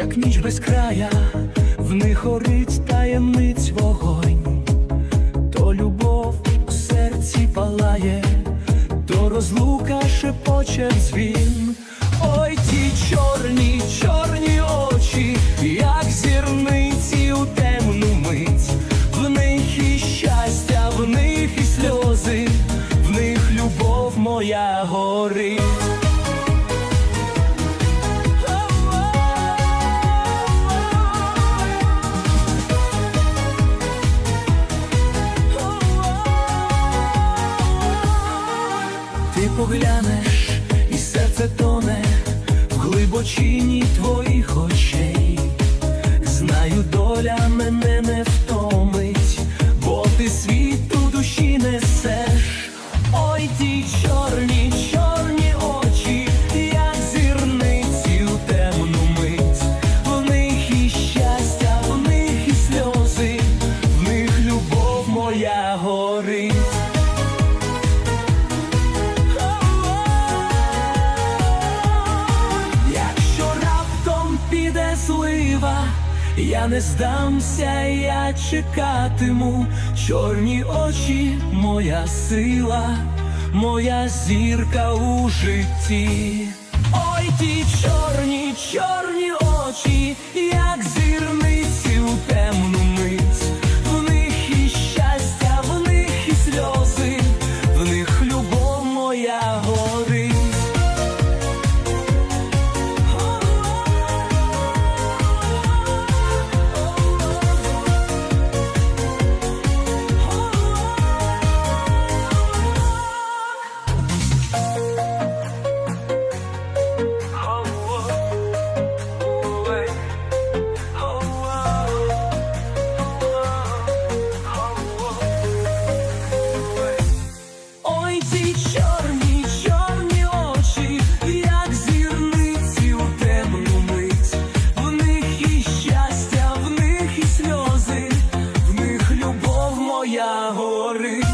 як ніч без края, в них горить таємниць вогонь, то любов у серці палає, то розлука шепоче дзвін. Ой, ті чорні, чорні очі, як зірниці у темну мить, в них і щастя, в них і сльози, в них любов моя горить. Поглянеш, і серце тоне в глибочині твоїх очей. Знаю, доля мене не втомить, бо ти світу душі несеш. Ой, ті чорні, злива, я не здамся, я чекатиму чорні очі, моя сила, моя зірка у житті. Ой, ті чорні, чорні. я горить.